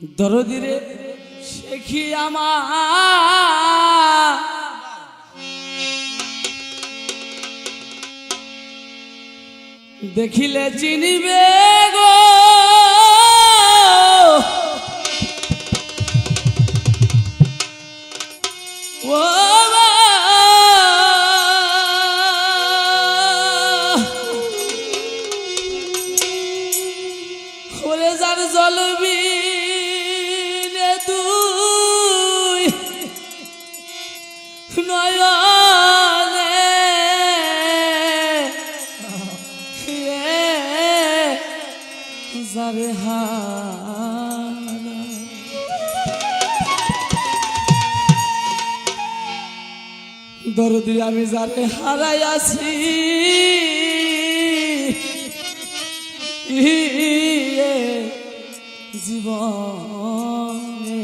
দরদিরে শেখি আমার? দেখিলে চিনিবে গো? যারে হারাই আছি ইয়ে জীবনে।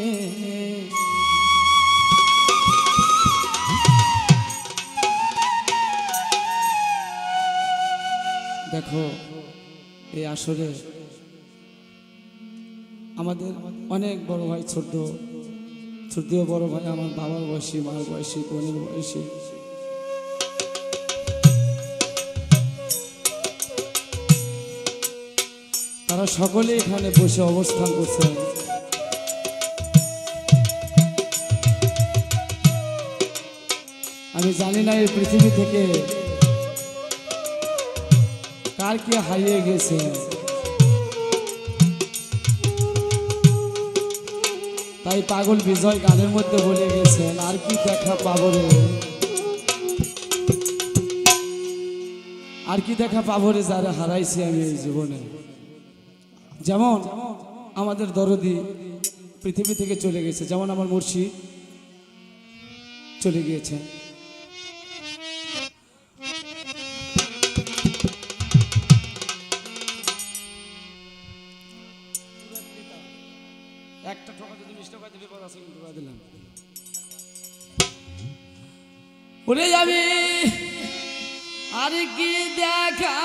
দেখো, এই আসরে আমাদের অনেক বড় ভাই ছোট ছোটও বড় ভাই, আমার বাবার বয়সী, মার বয়সী, বোনের বয়সী। তারা সকলে এখানে বসে অবস্থান করছেন। আমি জানি না এই পৃথিবী থেকে কার কি হারিয়ে গেছে। তাই পাগল বিজয় গানের মধ্যে বলে গেছেন, আর কি দেখা পাবো রে? আর কি দেখা পাবো রে যারা হারাইছি আমি এই জীবনে? যেমন আমাদের দরদি পৃথিবী থেকে চলে গেছে, যেমন আমার মুর্শিদ চলে গিয়েছে। ওরে যাবি, আর কি দেখা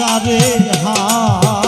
যারে হারা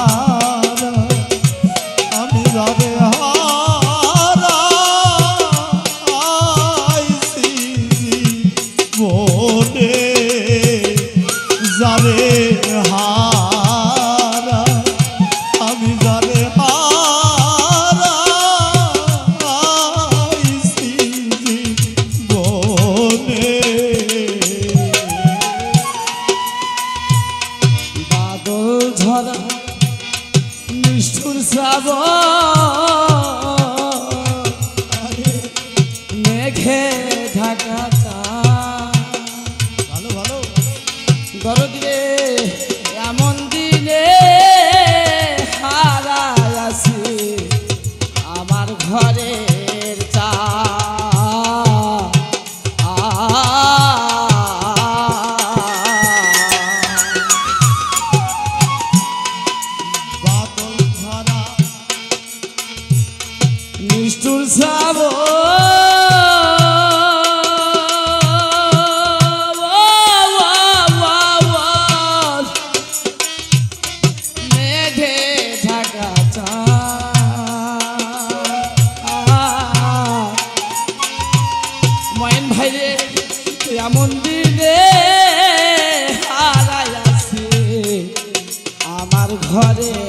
ঘরে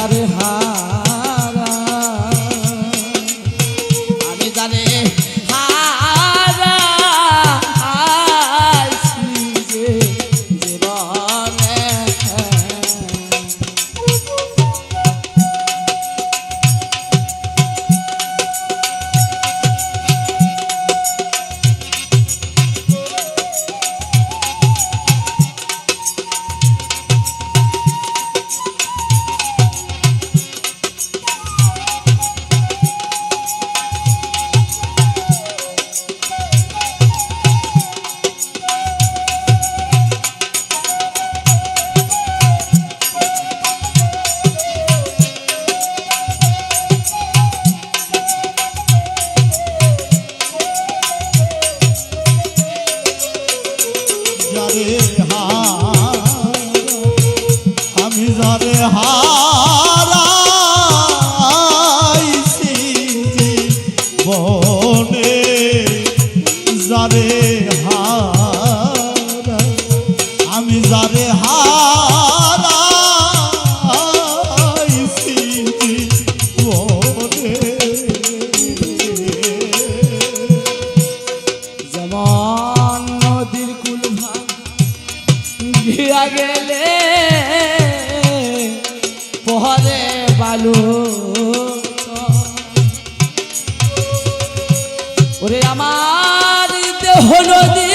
যারে হারা। আমি যারে ওরে আমার দেহ নদী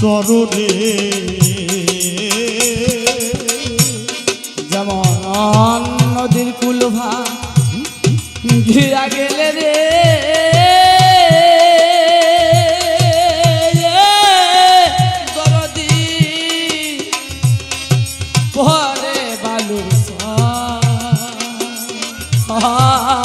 চরণে। যেমন নদীর কুলভা ঘিরা গেলে রে। পরে বালুর সা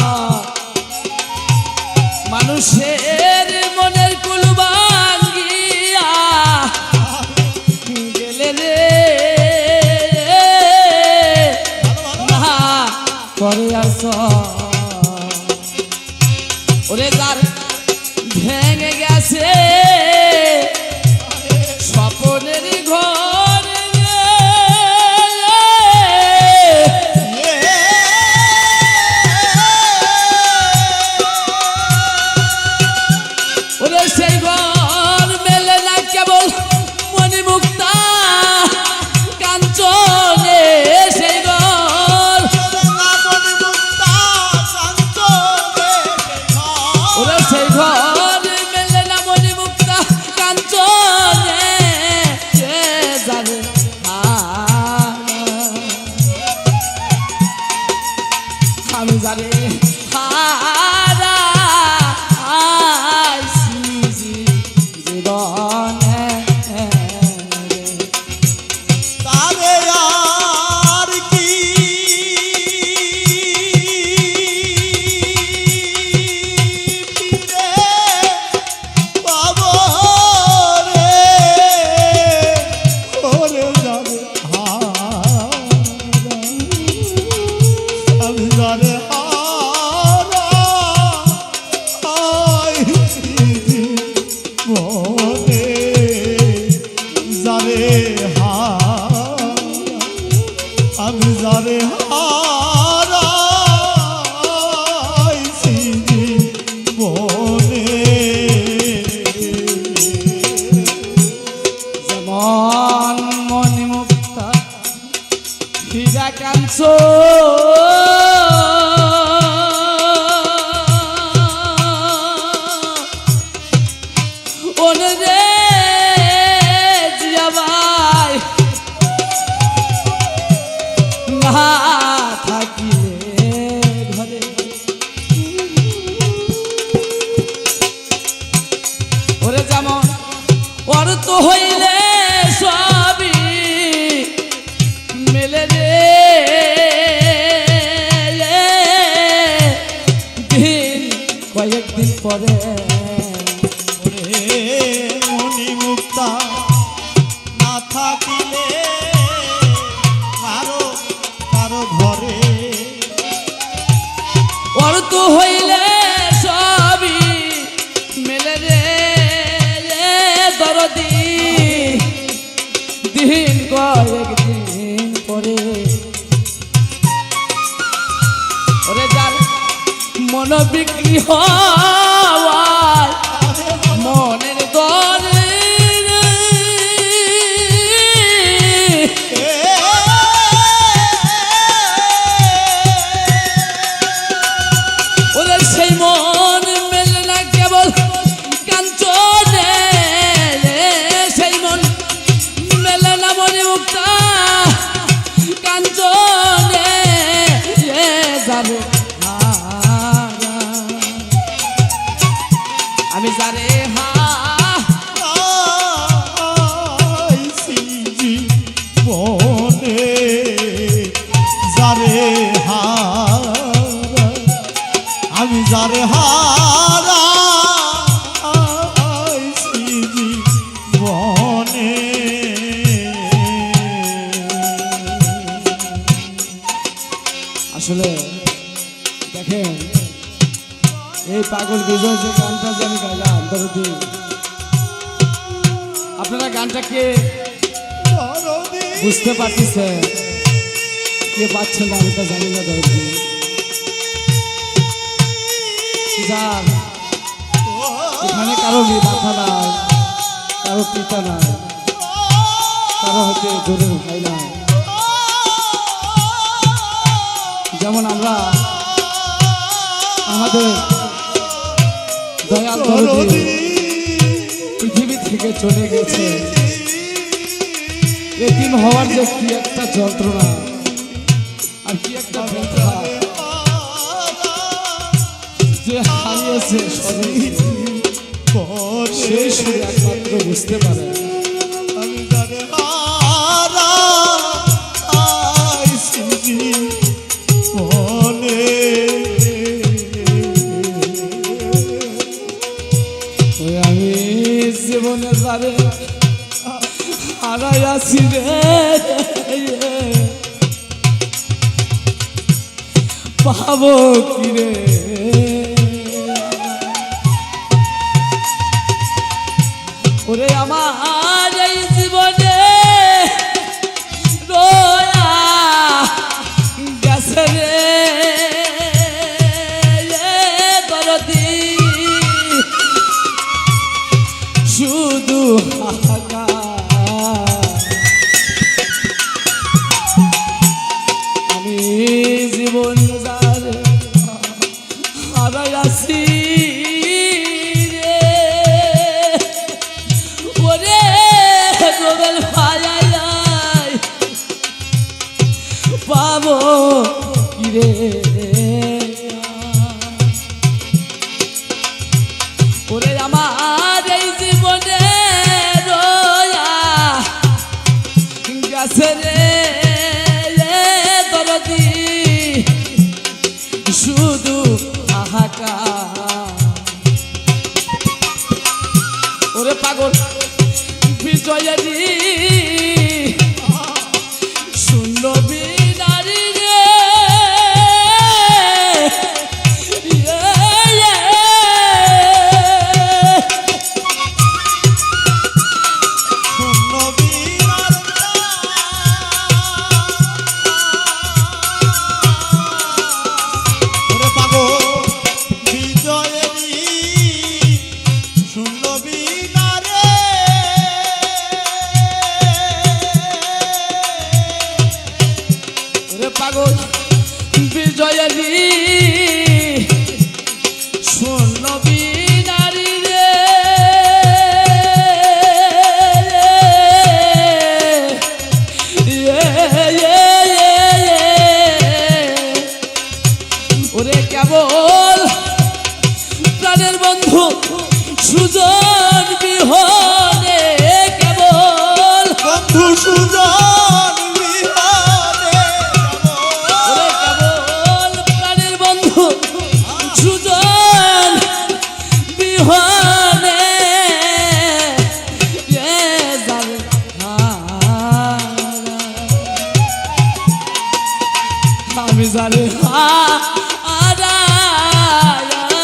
বুঝতে পারছি স্যার কে পাচ্ছে না আমি তো জানি না দরকার যার এখানে কারও মাথা নাই, কারও পিতা নাই, কারও হতে জোরে ভাই নাই। যেমন আমরা আমাদের দয়াল পৃথিবী থেকে চলে গেছে। এটিম হওয়ার যে কি একটা যন্ত্রণা আর কি একটা ব্যথা যে হারিয়েছে সবই। সেই সুরে একমাত্র বুঝতে পারে। পাবো কিরে? ওরে আমার এই জীবনে দয়া গেছে রে। শুধু আমি জীবন আসি প্রাণের বন্ধু সুজন বিহনে কেবল। বন্ধু সুজন